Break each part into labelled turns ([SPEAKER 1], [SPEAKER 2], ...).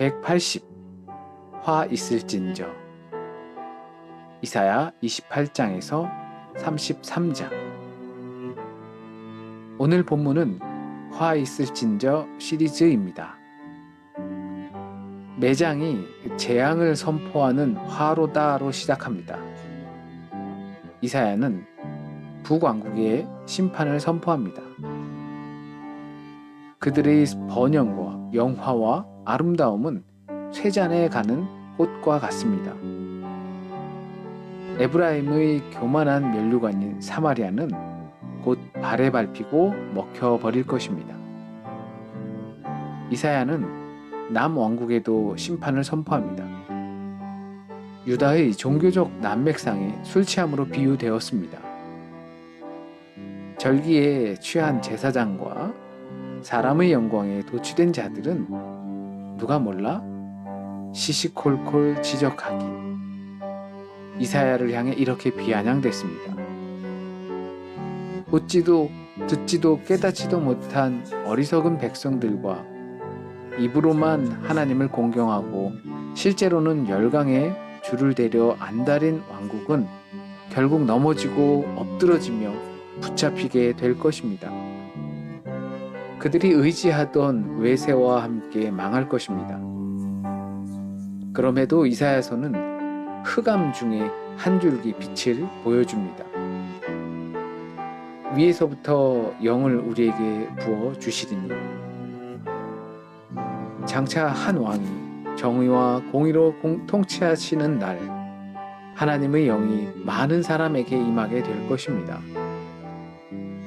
[SPEAKER 1] 180. 화 있을진저. 이사야 28장에서 33장. 오늘 본문은 화 있을진저 시리즈입니다. 매장이 재앙을 선포하는 화로다로 시작합니다. 이사야는 북왕국의 심판을 선포합니다. 그들의 번영과 영화와 아름다움은 쇠잔에 가는 꽃과 같습니다. 에브라임의 교만한 면류관인 사마리아는 곧 발에 밟히고 먹혀버릴 것입니다. 이사야는 남왕국에도 심판을 선포합니다. 유다의 종교적 난맥상이 술 취함으로 비유되었습니다. 절기에 취한 제사장과 사람의 영광에 도취된 자들은 누가 몰라 시시콜콜 지적하기 이사야를 향해 이렇게 비아냥댔습니다. 보지도 듣지도 깨닫지도 못한 어리석은 백성들과 입으로만 하나님을 공경하고 실제로는 열강에 줄을 대려 안달인 왕국은 결국 넘어지고 엎드러지며 붙잡히게 될 것입니다. 그들이 의지하던 외세와 함께 망할 것입니다. 그럼에도 이사야서는 흑암 중에 한 줄기 빛을 보여줍니다. 위에서부터 영을 우리에게 부어 주시리니 장차 한 왕이 정의와 공의로 공, 통치하시는 날 하나님의 영이 많은 사람에게 임하게 될 것입니다.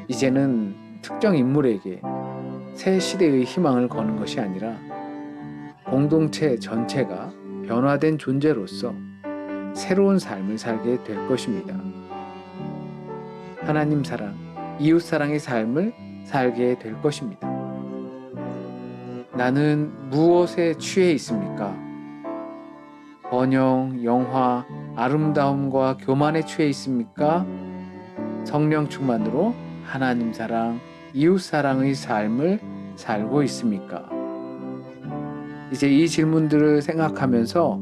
[SPEAKER 1] 이제는 특정 인물에게 새 시대의 희망을 거는 것이 아니라 공동체 전체가 변화된 존재로서 새로운 삶을 살게 될 것입니다. 하나님 사랑, 이웃 사랑의 삶을 살게 될 것입니다. 나는 무엇에 취해 있습니까? 번영, 영화, 아름다움과 교만에 취해 있습니까? 성령 충만으로 하나님 사랑, 이웃 사랑의 삶을 살고 있습니까? 이제 이 질문들을 생각하면서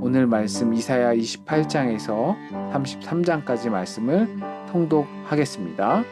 [SPEAKER 1] 오늘 말씀 이사야 28장에서 33장까지 말씀을 통독하겠습니다.